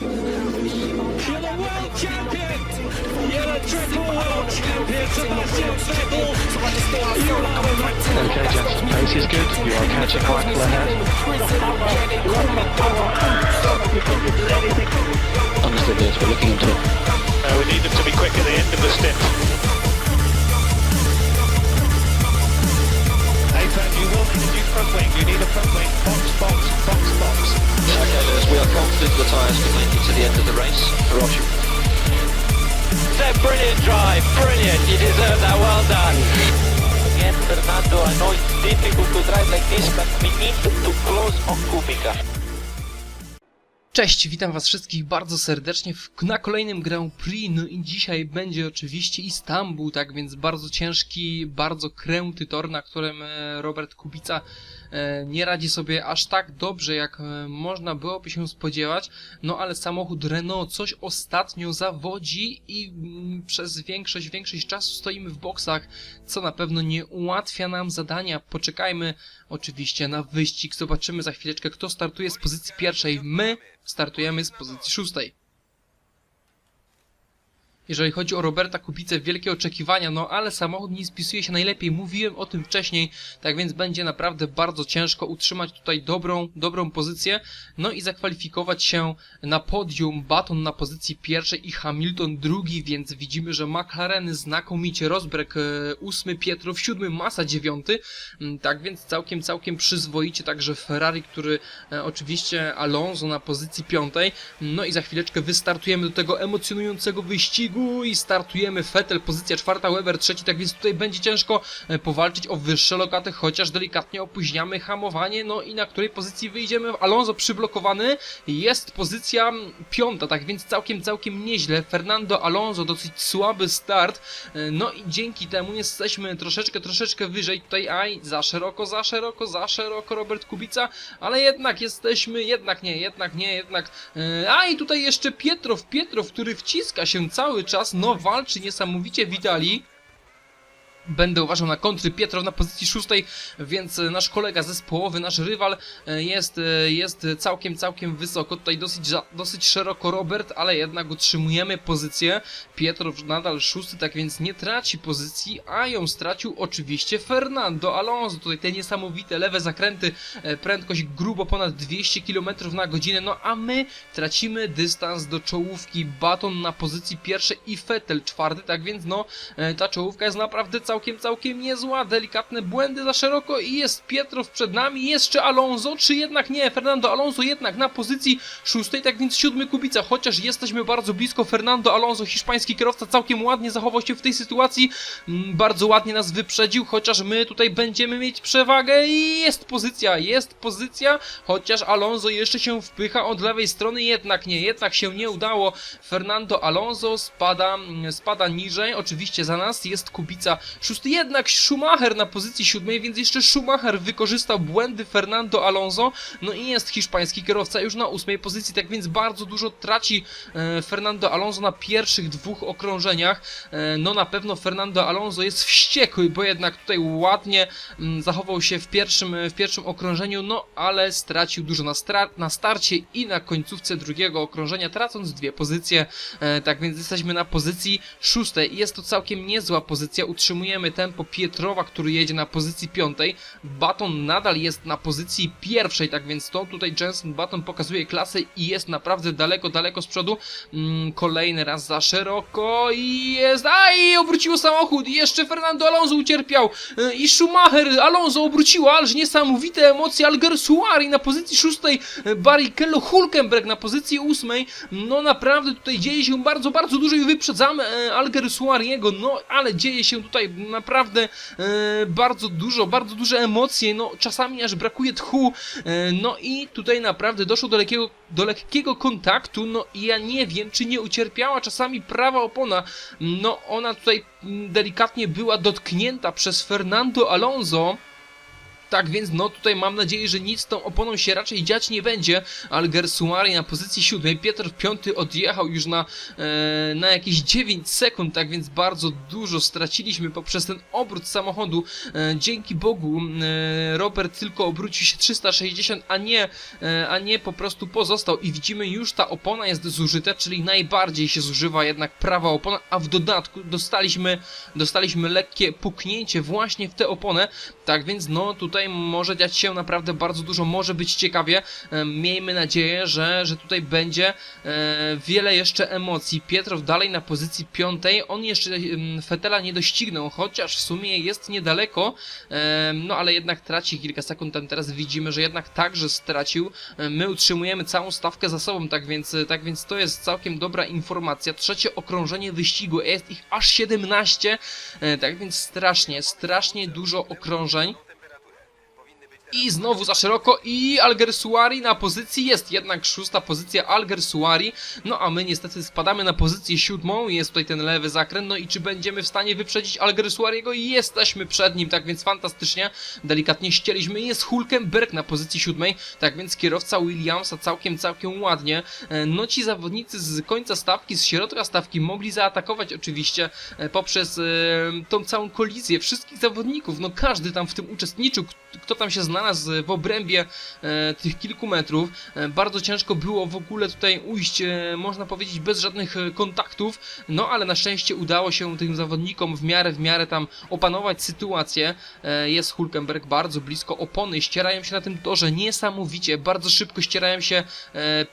You're the world champion. You're the triple world champion, Sebastian Vettel. You are Okay, Jensen, pace is good. You are catching Michael ahead. Understood, yes, we're looking into it. Uh, we need them to be quick at the end of the stint. Cześć, witam was wszystkich bardzo serdecznie na kolejnym Grand Prix, no i dzisiaj będzie oczywiście Istanbul, tak więc bardzo ciężki, bardzo kręty tor, na którym e, Robert Kubica nie radzi sobie aż tak dobrze, jak e, można byłoby się spodziewać, no ale samochód Renault coś ostatnio zawodzi i mm, przez większość, większość czasu stoimy w boksach, co na pewno nie ułatwia nam zadania. Poczekajmy oczywiście na wyścig, zobaczymy za chwileczkę kto startuje z pozycji pierwszej. My startujemy z pozycji szóstej. Jeżeli chodzi o Roberta Kubicę, wielkie oczekiwania, no ale samochód nie spisuje się najlepiej. Mówiłem o tym wcześniej, tak więc będzie naprawdę bardzo ciężko utrzymać tutaj dobrą, dobrą pozycję, no i zakwalifikować się na podium. Baton na pozycji pierwszej i Hamilton drugi, więc widzimy, że McLareny znakomicie, Rosberg e, ósmy, Pietrow siódmy, Massa dziewiąty, Mm, tak więc całkiem, całkiem przyzwoicie, także Ferrari, który e, oczywiście Alonso na pozycji piątej, no i za chwileczkę wystartujemy do tego emocjonującego wyścigu i startujemy. Vettel, pozycja czwarta, Weber trzeci, tak więc tutaj będzie ciężko e, powalczyć o wyższe lokaty, chociaż delikatnie opóźniamy hamowanie, no i na której pozycji wyjdziemy, Alonso przyblokowany, jest pozycja mm, piąta, tak więc całkiem, całkiem nieźle, Fernando Alonso dosyć słaby start, e, no i dzięki temu jesteśmy troszeczkę, troszeczkę wyżej, tutaj aj, za szeroko, za szeroko, za szeroko Robert Kubica, ale jednak jesteśmy, jednak nie, jednak nie, jednak, e, a i tutaj jeszcze Pietrow, Pietrow, który wciska się cały czas, no walczy niesamowicie Witali. Będę uważał na kontry Pietrow na pozycji szóstej, więc e, nasz kolega zespołowy, nasz rywal e, jest, e, jest całkiem, całkiem wysoko. Tutaj dosyć, dosyć szeroko Robert, ale jednak utrzymujemy pozycję. Pietrow nadal szósty, tak więc nie traci pozycji, a ją stracił oczywiście Fernando Alonso. Tutaj te niesamowite lewe zakręty, prędkość grubo ponad 200 km na godzinę, no a my tracimy dystans do czołówki. Baton na pozycji pierwszej i Vettel czwarty, tak więc no ta czołówka jest naprawdę całkiem, całkiem niezła. Delikatne błędy za szeroko i jest Pietrow przed nami, jeszcze Alonso, czy jednak nie? Fernando Alonso jednak na pozycji szóstej, tak więc siódmy Kubica, chociaż jesteśmy bardzo blisko. Fernando Alonso, hiszpański kierowca, całkiem ładnie zachował się w tej sytuacji, mm, bardzo ładnie nas wyprzedził, chociaż my tutaj będziemy mieć przewagę i jest pozycja, jest pozycja, chociaż Alonso jeszcze się wpycha od lewej strony, jednak nie, jednak się nie udało. Fernando Alonso spada, mm, spada niżej, oczywiście za nas jest Kubica szósty, jednak Schumacher na pozycji siódmej, więc jeszcze Schumacher wykorzystał błędy Fernando Alonso, no i jest hiszpański kierowca już na ósmej pozycji, tak więc bardzo dużo traci e, Fernando Alonso na pierwszych dwóch okrążeniach. E, no na pewno Fernando Alonso jest wściekły, bo jednak tutaj ładnie mm, zachował się w pierwszym, w pierwszym okrążeniu, no ale stracił dużo na, stra- na starcie i na końcówce drugiego okrążenia, tracąc dwie pozycje. E, tak więc jesteśmy na pozycji szóstej i jest to całkiem niezła pozycja. Utrzymujemy tempo Pietrowa, który jedzie na pozycji piątej. Baton nadal jest na pozycji pierwszej, tak więc to tutaj Jensen Baton pokazuje klasę i jest naprawdę daleko, daleko z przodu. Mm, kolejny raz za szeroko i jest. Aj, obróciło samochód i jeszcze Fernando Alonso ucierpiał. E, I Schumacher, Alonso obróciło, ależ niesamowite emocje. Alger Suari na pozycji szóstej, e, Barrichello Hulkenberg na pozycji ósmej. No naprawdę tutaj dzieje się bardzo, bardzo dużo i wyprzedzamy e, Alger Suariego. No ale dzieje się tutaj naprawdę e, bardzo dużo, bardzo duże emocje. No czasami aż brakuje tchu. E, no i tutaj naprawdę doszło do lekkiego, do lekkiego kontaktu. No i ja nie wiem, czy nie ucierpiała czasami prawa opona. No ona tutaj mm, delikatnie była dotknięta przez Fernando Alonso. Tak więc no tutaj mam nadzieję, że nic z tą oponą się raczej dziać nie będzie. Alger Suari na pozycji siódmej, Piotr piąty odjechał już na, e, na jakieś 9 sekund, tak więc bardzo dużo straciliśmy poprzez ten obrót samochodu. E, dzięki Bogu e, Robert tylko obrócił się 360, a nie, e, a nie po prostu pozostał i widzimy już ta opona jest zużyta, czyli najbardziej się zużywa jednak prawa opona, a w dodatku dostaliśmy, dostaliśmy lekkie puknięcie właśnie w tę oponę, tak więc no tutaj może dziać się naprawdę bardzo dużo, może być ciekawie. E, Miejmy nadzieję, że, że tutaj będzie e, wiele jeszcze emocji. Pietrow dalej na pozycji piątej, on jeszcze em, Fetela nie doścignął, chociaż w sumie jest niedaleko, e, no ale jednak traci kilka sekund, tam teraz widzimy, że jednak także stracił. E, My utrzymujemy całą stawkę za sobą, tak więc, tak więc to jest całkiem dobra informacja. Trzecie okrążenie wyścigu, jest ich aż 17, e, tak więc strasznie, strasznie dużo okrążeń. I znowu za szeroko i Alger Suari na pozycji jest jednak szósta pozycja Alger Suari. No a my niestety spadamy na pozycję siódmą. Jest tutaj ten lewy zakręt. No i czy będziemy w stanie wyprzedzić Alger Suariego? Jesteśmy przed nim, tak więc fantastycznie. Delikatnie ścieliśmy. Jest Hulkenberg na pozycji siódmej. Tak więc kierowca Williamsa całkiem, całkiem ładnie. E, No ci zawodnicy z końca stawki, z środka stawki mogli zaatakować oczywiście e, poprzez e, tą całą kolizję wszystkich zawodników. No każdy tam w tym uczestniczył, kto tam się znalazł w obrębie e, tych kilku metrów. E, bardzo ciężko było w ogóle tutaj ujść, e, można powiedzieć, bez żadnych kontaktów, no ale na szczęście udało się tym zawodnikom w miarę, w miarę tam opanować sytuację. Jest Hulkenberg bardzo blisko opony, ścierają się na tym torze niesamowicie, bardzo szybko ścierają się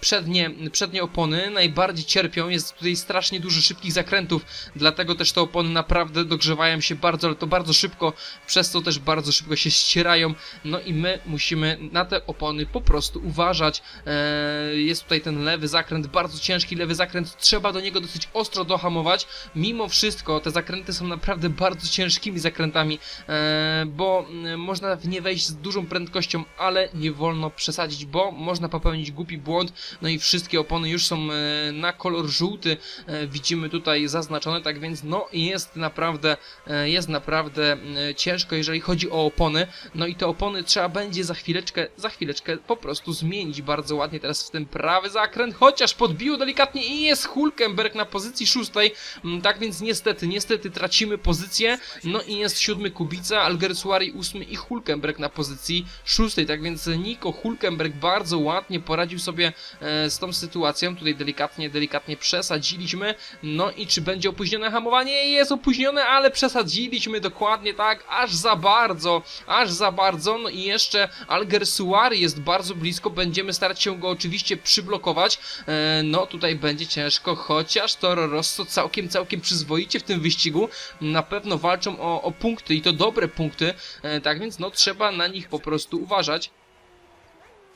przednie, przednie opony, najbardziej cierpią, jest tutaj strasznie dużo szybkich zakrętów, dlatego też te opony naprawdę dogrzewają się bardzo, ale to bardzo szybko, przez co też bardzo szybko się ścierają, no i my musimy na te opony po prostu uważać. Eee, jest tutaj ten lewy zakręt, bardzo ciężki lewy zakręt, trzeba do niego dosyć ostro dohamować. Mimo wszystko te zakręty są naprawdę bardzo ciężkimi zakrętami, eee, bo mm, można w nie wejść z dużą prędkością, ale nie wolno przesadzić, bo można popełnić głupi błąd. No i wszystkie opony już są e, na kolor żółty, e, widzimy tutaj zaznaczone, tak więc no jest naprawdę, e, jest naprawdę e, ciężko, jeżeli chodzi o opony. No i te opony trzeba będzie za chwileczkę, za chwileczkę po prostu zmienić bardzo ładnie teraz w ten prawy zakręt, chociaż podbiło delikatnie i jest Hulkenberg na pozycji szóstej, Mm, tak więc niestety, niestety tracimy pozycję, no i jest siódmy Kubica, Alguersuari ósmy i Hulkenberg na pozycji szóstej, tak więc Nico Hulkenberg bardzo ładnie poradził sobie e, z tą sytuacją, tutaj delikatnie, delikatnie przesadziliśmy, no i czy będzie opóźnione hamowanie? Jest opóźnione, ale przesadziliśmy dokładnie tak, aż za bardzo, aż za bardzo, no i jeszcze Alger Suari jest bardzo blisko, będziemy starać się go oczywiście przyblokować, e, no tutaj będzie ciężko, chociaż Toro Rosso całkiem, całkiem przyzwoicie w tym wyścigu, na pewno walczą o, o punkty i to dobre punkty, e, tak więc no trzeba na nich po prostu uważać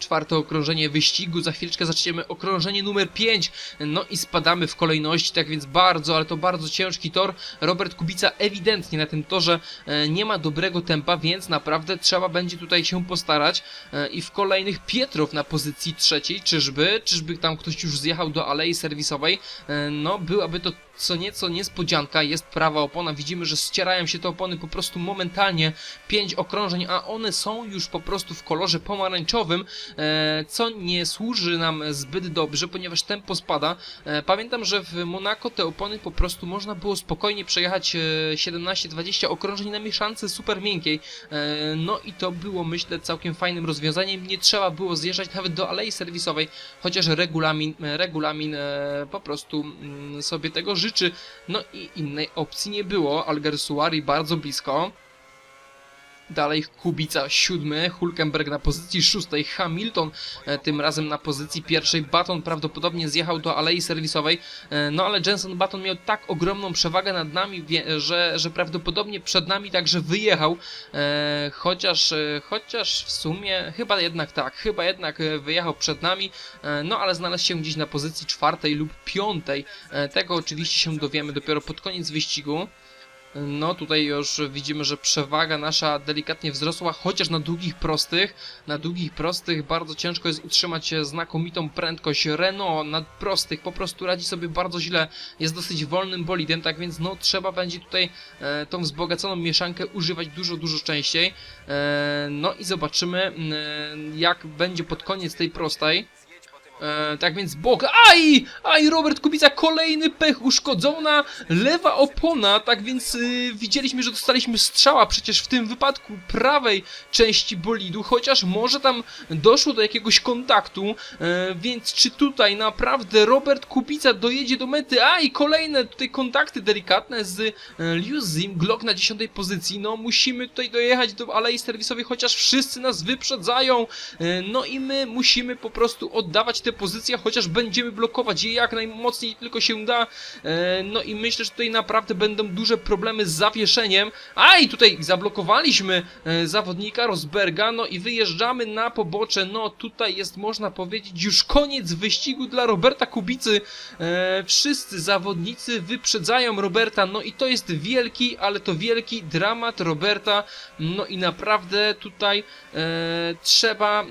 czwarte okrążenie wyścigu, za chwileczkę zaczniemy okrążenie numer 5, no i spadamy w kolejności, tak więc bardzo, ale to bardzo ciężki tor, Robert Kubica ewidentnie na tym torze e, nie ma dobrego tempa, więc naprawdę trzeba będzie tutaj się postarać. E, i w kolejnych Pietrow na pozycji trzeciej, czyżby, czyżby tam ktoś już zjechał do alei serwisowej, E, no byłaby to co nieco niespodzianka, jest prawa opona, widzimy, że ścierają się te opony po prostu momentalnie, 5 okrążeń, a one są już po prostu w kolorze pomarańczowym, e, co nie służy nam zbyt dobrze, ponieważ tempo spada. E, pamiętam, że w Monako te opony po prostu można było spokojnie przejechać e, 17-20 okrążeń na mieszance super miękkiej. E, no i to było myślę całkiem fajnym rozwiązaniem. Nie trzeba było zjeżdżać nawet do alei serwisowej, chociaż regulamin, e, regulamin e, po prostu mm, sobie tego życzy. No i innej opcji nie było. Alger Suari bardzo blisko. Dalej Kubica siódmy, Hulkenberg na pozycji szóstej, Hamilton e, tym razem na pozycji pierwszej, Baton prawdopodobnie zjechał do alei serwisowej, e, no ale Jenson Baton miał tak ogromną przewagę nad nami, że, że prawdopodobnie przed nami także wyjechał, e, chociaż, chociaż w sumie chyba jednak tak, chyba jednak wyjechał przed nami, no ale znalazł się gdzieś na pozycji czwartej lub piątej, tego oczywiście się dowiemy dopiero pod koniec wyścigu. No tutaj już widzimy, że przewaga nasza delikatnie wzrosła, chociaż na długich prostych, na długich prostych bardzo ciężko jest utrzymać znakomitą prędkość. Renault na prostych po prostu radzi sobie bardzo źle, jest dosyć wolnym bolidem, tak więc no trzeba będzie tutaj e, tą wzbogaconą mieszankę używać dużo, dużo częściej. E, no i zobaczymy e, jak będzie pod koniec tej prostej. E, tak więc bok. Aj! Aj, Robert Kubica, kolejny pech, uszkodzona lewa opona. Tak więc y, widzieliśmy, że dostaliśmy strzała przecież w tym wypadku prawej części bolidu, chociaż może tam doszło do jakiegoś kontaktu. E, więc czy tutaj naprawdę Robert Kubica dojedzie do mety? Aj, kolejne tutaj kontakty delikatne z e, Liuzim, Glock na 10 pozycji. No, musimy tutaj dojechać do alei serwisowej, chociaż wszyscy nas wyprzedzają. E, No i my musimy po prostu oddawać te pozycje, chociaż będziemy blokować je jak najmocniej tylko się da. E, No i myślę, że tutaj naprawdę będą duże problemy z zawieszeniem. A i tutaj zablokowaliśmy e, zawodnika Rosberga, no i wyjeżdżamy na pobocze. No tutaj jest, można powiedzieć, już koniec wyścigu dla Roberta Kubicy. E, Wszyscy zawodnicy wyprzedzają Roberta, no i to jest wielki, ale to wielki dramat Roberta. No i naprawdę tutaj trzeba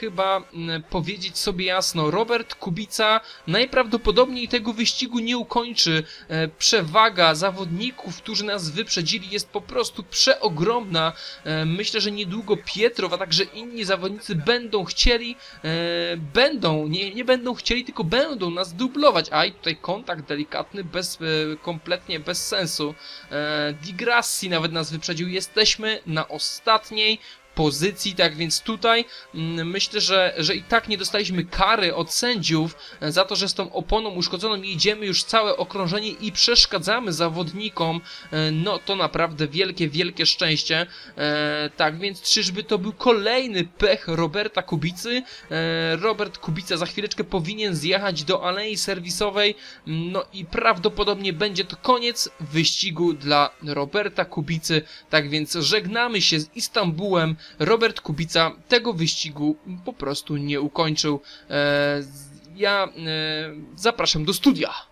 chyba powiedzieć sobie jasno, Robert Kubica najprawdopodobniej tego wyścigu nie ukończy. E, przewaga zawodników, którzy nas wyprzedzili jest po prostu przeogromna. E, myślę, że niedługo Pietrow, a także inni zawodnicy będą chcieli, e, będą, nie, nie będą chcieli, tylko będą nas dublować. A i tutaj kontakt delikatny, bez, kompletnie bez sensu. E, Di Grassi nawet nas wyprzedził. Jesteśmy na ostatniej pozycji, tak więc tutaj mm, myślę, że, że i tak nie dostaliśmy kary od sędziów e, za to, że z tą oponą uszkodzoną jedziemy już całe okrążenie i przeszkadzamy zawodnikom, e, no to naprawdę wielkie, wielkie szczęście. E, tak więc czyżby to był kolejny pech Roberta Kubicy? Robert Kubica za chwileczkę powinien zjechać do alei serwisowej, no i prawdopodobnie będzie to koniec wyścigu dla Roberta Kubicy. Tak więc żegnamy się z Istambułem. Robert Kubica tego wyścigu po prostu nie ukończył. E, ja e, zapraszam do studia.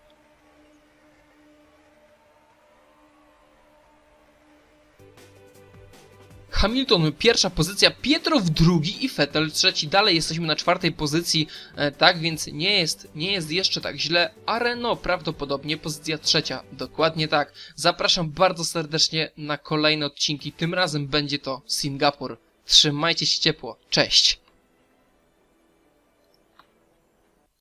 Hamilton pierwsza pozycja, Pietrow drugi i Vettel trzeci. Dalej jesteśmy na czwartej pozycji, e, tak więc nie jest, nie jest jeszcze tak źle. A Renault prawdopodobnie pozycja trzecia. Dokładnie tak. Zapraszam bardzo serdecznie na kolejne odcinki. Tym razem będzie to Singapur. Trzymajcie się ciepło. Cześć.